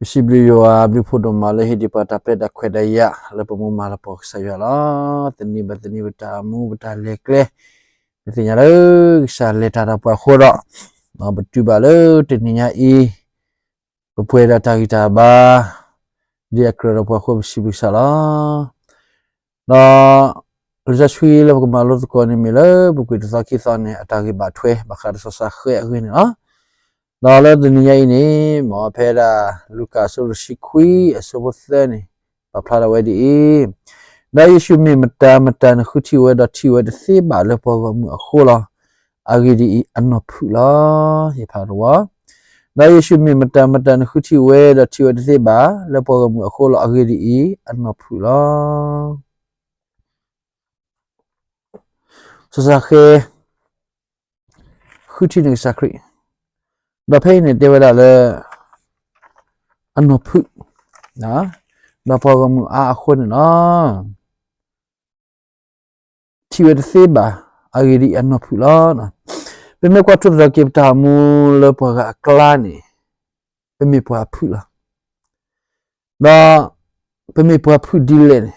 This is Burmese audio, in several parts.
Bisibrio a bli photo male hidi pata peda kweda ya le pemu mala po saya la teni bateni bata mu bata lekle tinya le sa le tara pa khora ma batu ba le teninya i pupwe da ta kita ba dia kro pa kho bisibi sala na Lja shui le ko malo ko ni mile bu ku ta ki sa ne atagi ba thwe ba khar sa sa khwe hu ni na နော်လေဒနီယိနေမောဖဲတာလူကာဆိုရှိခွီအစဘသနေပဖလာဝဲဒီဒါယေရှုမြမတာမတန် ခုတီဝဲတော့တီဝဲတသိပါလေပေါ်ကမှုအခုလားအဂီဒီအနောဖူလာရေဖာတော့ဒါယေရှုမြမတာမတန်ခုတီဝဲတော့တီဝဲတသိပါလေပေါ်ကမှုအခုလားအဂီဒီအနောဖူလာစစခဲခုတီနေစခရီ da pay ne de wala le ano phu na da pa ga mu a khon na ti we de se ba a gi di ano phu la na pe me kwa tu da ke ta mu le pa ga kla ni pe me pa phu la da pe me pa phu di le ni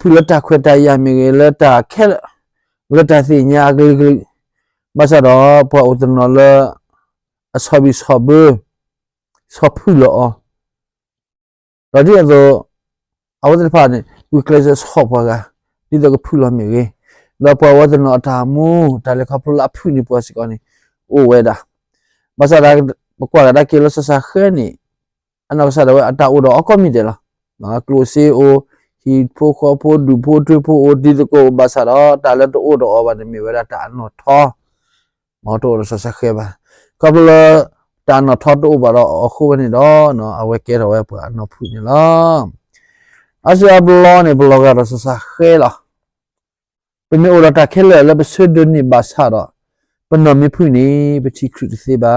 phu la ta khwe ta ya me le ta khe le ta si nya gli gli ba sa do pa u tu no le အစဘီစဘစဖူလောရဒီအသောအဝဒဖာနေဝီကလစ်စဟောပါကဒီတော့ဖူလောမြေကြီးလောပေါ်ဝဒနောတာမူတာလေခပလအဖူနေပေါ်စကောနေအိုဝဲတာမဆရာဘကွာဒါကေလဆဆခဲနေအနောက်ဆရာဝအတာအိုတော့အကောမီတယ်လားငါကလိုစီအိုဟီဖိုခေါ်ဖိုဒူဖိုထွေဖိုအိုဒီတကိုဘာဆရာတာလည်းတော့အိုတော့ဘာနေမြေဝဲတာနော်ထောမော်တော်ဆဆခဲပါ ကဘလတာနထတ်တော့ဘာတော့အခုနေတော့နော်အဝဲကဲတော့ဝဲပွားနော်ဖူနေလားအစအဘလောနေဘလောဂါရဆဆခဲလားပမေအိုရတာခဲလဲလဘဆွဒနီဘာစာတော့ပနမီဖူနေပတိခရစ်စေပါ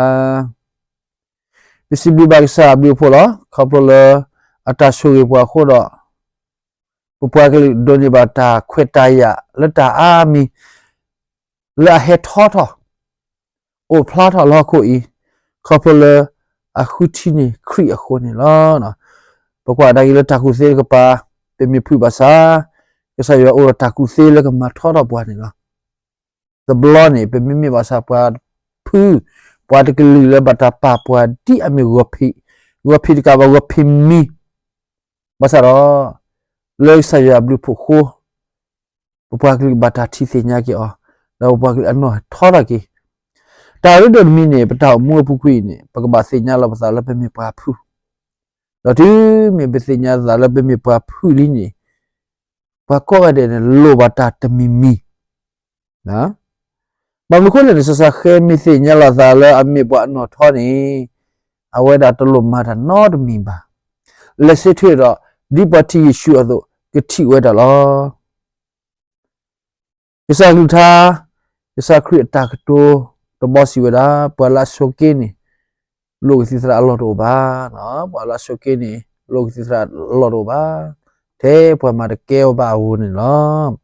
ပစီဘီဘာစာဘီဖိုလားကဘလအတာဆူရပွားခိုးတော့ပပွားကလေးဒိုနီဘာတာခွေတရလတာအာမီလာဟက်ထောထော အိုဖလာထလာခိုဤကော်ပိုလာအခုတီနီခရီအခုနေလားနော်ဘကွာဒါကြီးလတခုစေကပါပေမီဖူပါစာကဆာယောအိုတခုစေလကမထောတော့ပွားနေလား the blonde ပေမီမီပါစာပွားဖူပွားတကလူလဘတာပါပွားဒီအမီရဖီရဖီကဘရဖီမီဘာသာရောလေဆာယောဘလူဖူခိုပွားကလူဘတာတီစညာကီအော်တော့ပွားကလူအနော်ထောတော့ကီ တာရဒမီနေပတောက်မွေးဖူခွေနေပကဘာစညာလပစာလပမေပါဖူတော့ဒီမေပစညာဇာလပမေပါဖူလင်းနေပကောရတဲ့လောဘတာတမီမီနော်ဘာမခုလည်းဆဆခဲမီစညာလဇာလအမေပွားနော်ထောနေအဝဲတာတလို့မာတာနော်တမီပါလက်စစ်ထွေတော့ဒီပတိယေရှုအသောကတိဝဲတာလောယဆာလူသာယဆာခရ စ်တာကတို to bosi weda pala soke ni lo si sra lo do ba no pala soke ni lo si sra lo do ba te pwa ma de ke ba wu ni lo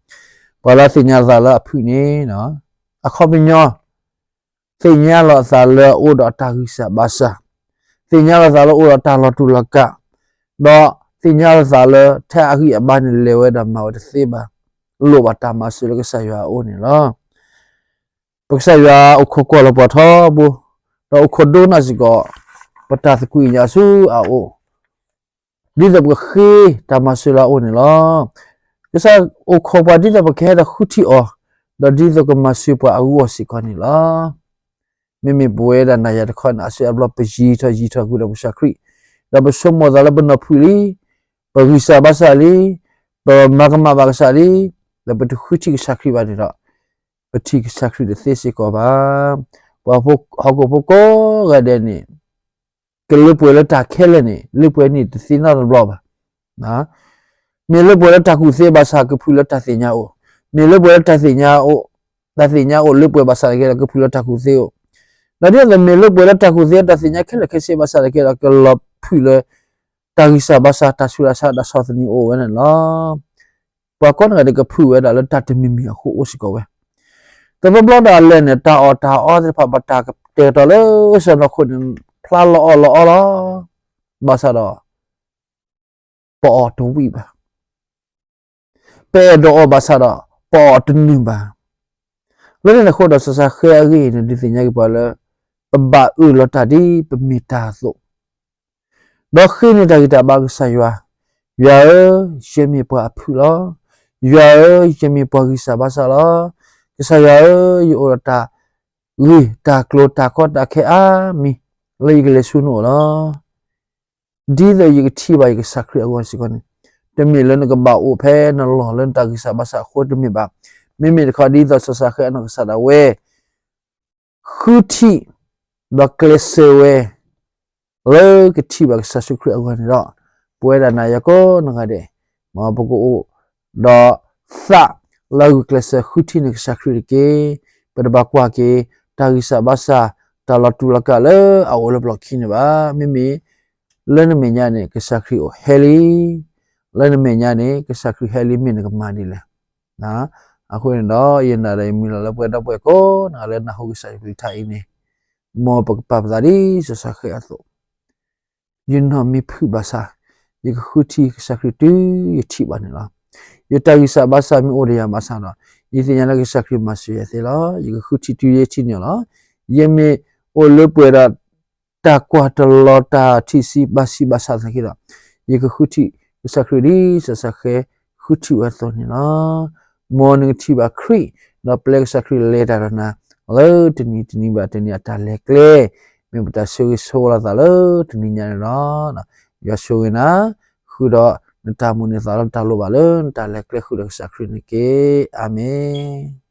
pala si nya za la phu ni no a kho bi nyo si nya lo sa le o do ta hu sa ba sa si nya lo sa lo o do ta lo tu la ka do si nya lo sa le ta a hi a ba ni le we da ma wa de si ba lo ba ta ma su lo ka sa ya o ni lo ပက္ခယာအခုကောလပထောဘူတော့ခုဒိုနာစီကောပတာသကွေညာဆူအိုဒီဒဘခေတမဆလာအိုနေလားကစားအခုပဒီဒဘခဲတဲ့ခုတီအောဒဒီဒကမဆူပအဝစီကောနေလားမိမိဘွေဒနာရတခွန်အဆွေဘလပဂျီထဂျီထကူဒဘရှာခရီဒဘရှမောဇလဘနဖူလီဘဝိစာဘဆာလီဘမကမဘာဆာလီဒဘတခုတီရှာခရီပါနေတော့ ပတိကစခရီသေစီကောပါဘာဖို့ဟောကိုဖို့ကိုရတဲ့နေကလပွေလတာခဲလနေလပွေနေတစီနာဘလောပါနော်မေလပွေလတာခုစေဘာစာကဖူလတာစညာအိုမေလပွေလတာစညာအိုတာစညာအိုလပွေဘာစာကကဖူလတာခုစေအိုဒါတဲ့မေလပွေလတာခုစေတာစညာခဲလခဲစေဘာစာကကလဖူလတာဂိစာဘာစာတာဆူရာစာဒါဆောသနီအိုဝဲနော်ဘာကောနကကဖူဝဲဒါလတတမီမီအခုအိုစီကောဝဲ တဘဘလဒါလဲနေတာအော်တာအော်ဒီဖဘတာကတေတော်လို့ဆနခုန်ဖလာလောလောလောဘာသာတော့ပေါ်တူဝိပါပေတော့ဘာသာတော့ပေါ်တူနပါလောနေခေါ်တော့ဆဆခဲရီနေဒီစညာကပါလာပဘာဥလတာဒီပမီတာဆိုတော့ခင်းနေတာကတဘာကဆယွာရွာရှေမီပွားဖူလောရွာရှေမီပွားကိစဘာဆာလော ကိစရွာယောရတာဝီတာကလိုတာကောတာခဲအာမီလေကလေးဆုနိုလောဒီတဲ့ယကတိပါယကစခရအဝစီကောနေတမီလနကဘာအိုဖဲနလောလန်တာကိစဘာဆာခိုတမီဘာမိမိခါဒီသဆဆခဲနကဆာဒဝဲခုတီဘကလဆေဝဲလေကတိပါကဆာဆုခရအဝနေတော့ပွဲရနာယကောနငါတဲ့မဘကိုတော့သ လောက်ကလဆေခုတီနကဆာခရကေပဒဘကွာကေတာကိစဘာဆာတာလတူလကလေအဝလဘလခိနေပါမိမိလနမညာနေကဆာခရီအိုဟဲလီလနမညာနေကဆာခရီဟဲလီမင်းကမာဒီလေနော်အခုရင်တော့ရင်နာတယ်မီလာပွဲ တော့ပွဲကိုနာလည်းနာဟုတ်ဆိုင်ပြီးထိုင်နေမောပပပဇာဒီဆဆခဲအသောယင်နော်မီဖူဘာစာယခုတီစခရတူယတိပါနေလားယတဂိစဘာစာမီအိုရီယာမဆာတော့ဤစညာလကစခရမဆွေသေးလားယခုတီတူယတိနေလားယမေအိုလပွေရာတာကွာတလောတာတီစီဘာစီဘာစာသခိတော့ယခုတီစခရဒီဆဆခဲခုတီဝတ်တော်နေလား morning tea ba kri no plek sakri later na lo tini tini ba tini ata lekle me buta so so la ta lo tini nya no na ya so na khu do na ta mu ne sa lo ta lo ba lo ta lekle khu do sakri ni ke amen